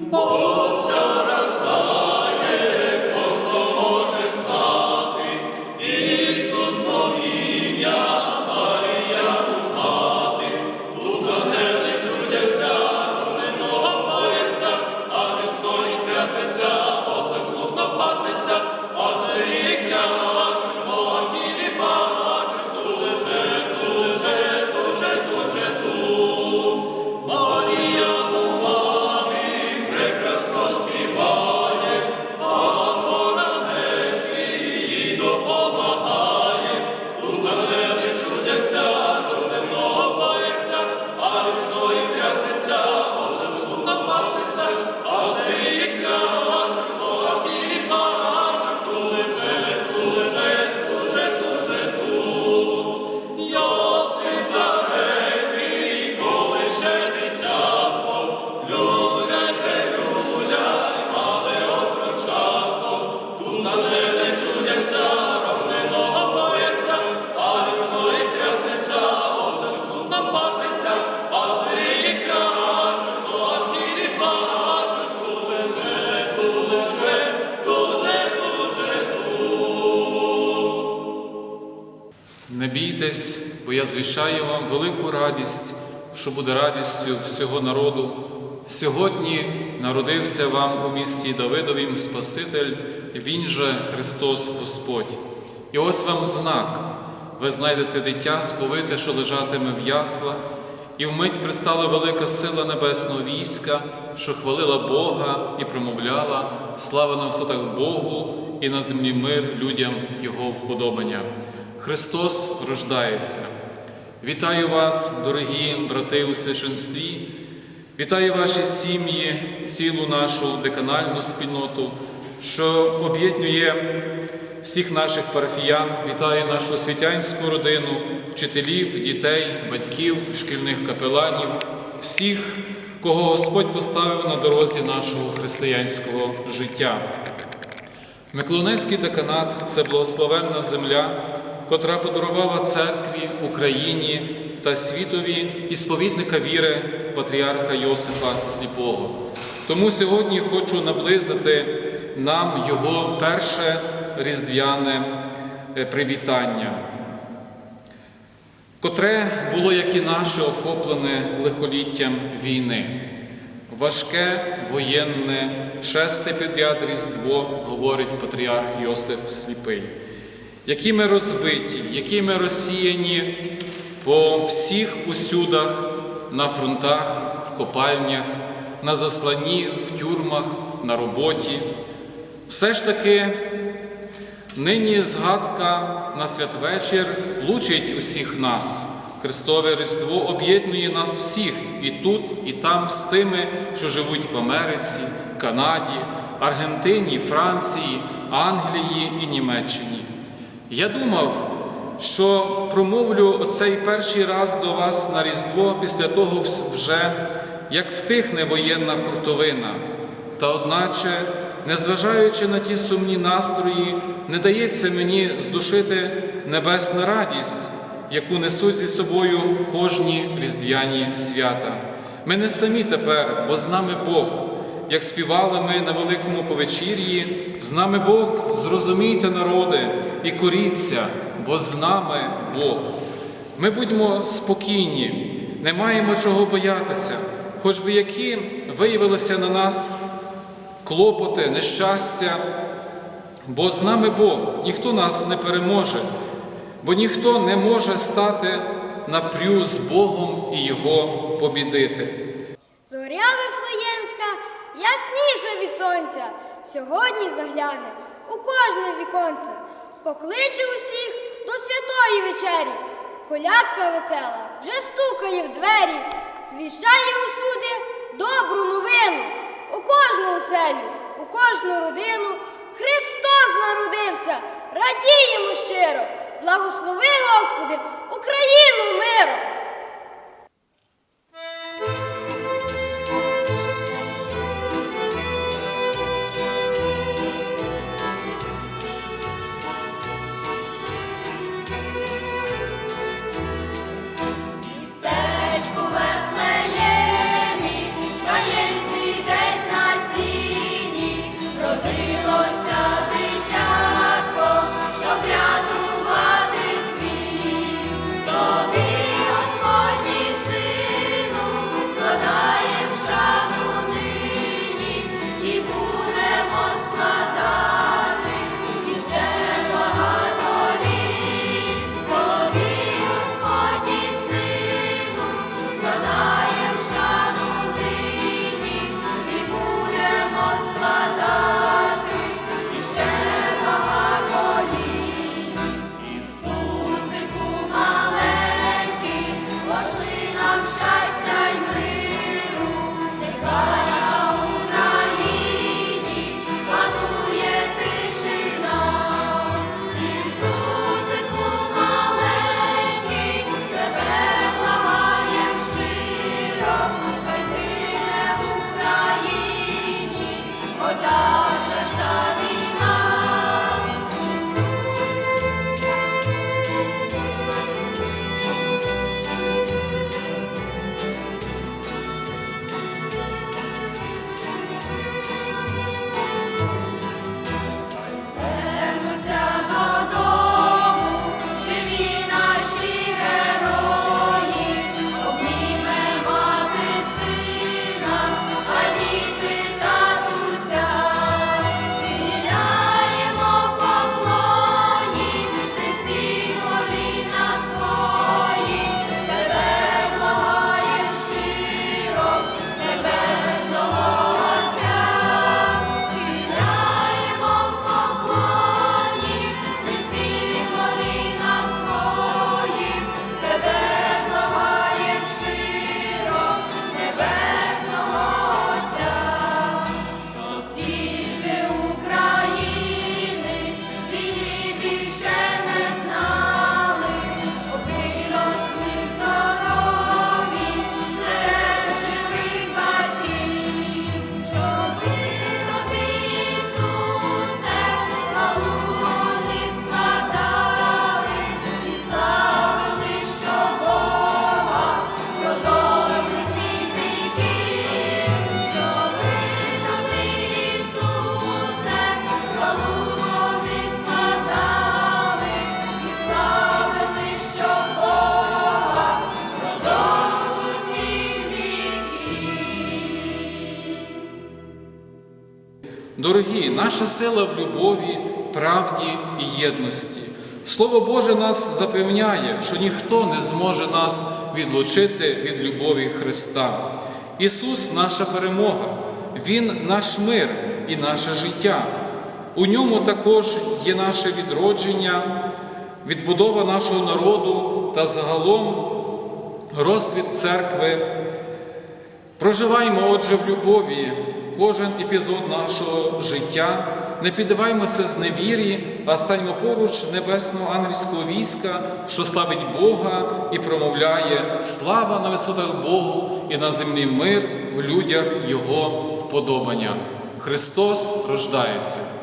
Бо Не бійтесь, бо я звіщаю вам велику радість, що буде радістю всього народу. Сьогодні народився вам у місті Давидовім Спаситель, Він же Христос Господь. І ось вам знак. Ви знайдете дитя сповите, що лежатиме в яслах, і вмить пристала велика сила небесного війська, що хвалила Бога і промовляла слава на висотах Богу і на землі мир людям Його вподобання. Христос рождається. Вітаю вас, дорогі брати у священстві, вітаю ваші сім'ї, цілу нашу деканальну спільноту, що об'єднує всіх наших парафіян, вітаю нашу освітянську родину, вчителів, дітей, батьків, шкільних капеланів, всіх, кого Господь поставив на дорозі нашого християнського життя. Миколинецький деканат це благословенна земля, котра подарувала церкві, Україні та світові і сповідника віри патріарха Йосифа Сліпого. Тому сьогодні хочу наблизити нам його перше різдвяне е, привітання, котре було, як і наше, охоплене лихоліттям війни. Важке воєнне шесте підряд Різдво, говорить патріарх Йосиф Сліпий, які ми розбиті, які ми розсіяні по всіх усюдах, на фронтах, в копальнях, на засланні, в тюрмах, на роботі. Все ж таки, нині згадка на святвечір лучить усіх нас. Христове Різдво об'єднує нас всіх і тут, і там з тими, що живуть в Америці, Канаді, Аргентині, Франції, Англії і Німеччині. Я думав, що промовлю оцей перший раз до вас на Різдво після того вже, як втихне воєнна хуртовина, та одначе, незважаючи на ті сумні настрої, не дається мені здушити небесна радість яку несуть зі собою кожні різдвяні свята. Ми не самі тепер, бо з нами Бог. Як співали ми на великому повечір'ї, з нами Бог, зрозумійте, народи, і коріться, бо з нами Бог. Ми будьмо спокійні, не маємо чого боятися, хоч би які виявилися на нас клопоти, нещастя, бо з нами Бог, ніхто нас не переможе бо ніхто не може стати напрю з Богом і Його побідити. Зоря Вифлеємська ясніша від сонця, сьогодні загляне у кожне віконце, покличе усіх до святої вечері. Колядка весела вже стукає в двері, звіщає усюди добру новину, у кожну оселю, у кожну родину. Христос народився, радіємо щиро, благослови, Господи, Україну миром! Дорогі, наша сила в любові, правді і єдності. Слово Боже нас запевняє, що ніхто не зможе нас відлучити від любові Христа. Ісус наша перемога, Він наш мир і наше життя. У ньому також є наше відродження, відбудова нашого народу та загалом розквіт церкви Проживаймо, отже, в любові кожен епізод нашого життя, не піддаваймося зневірі, а станьмо поруч небесного ангельського війська, що славить Бога і промовляє слава на висотах Богу і на землі мир в людях Його вподобання. Христос рождається.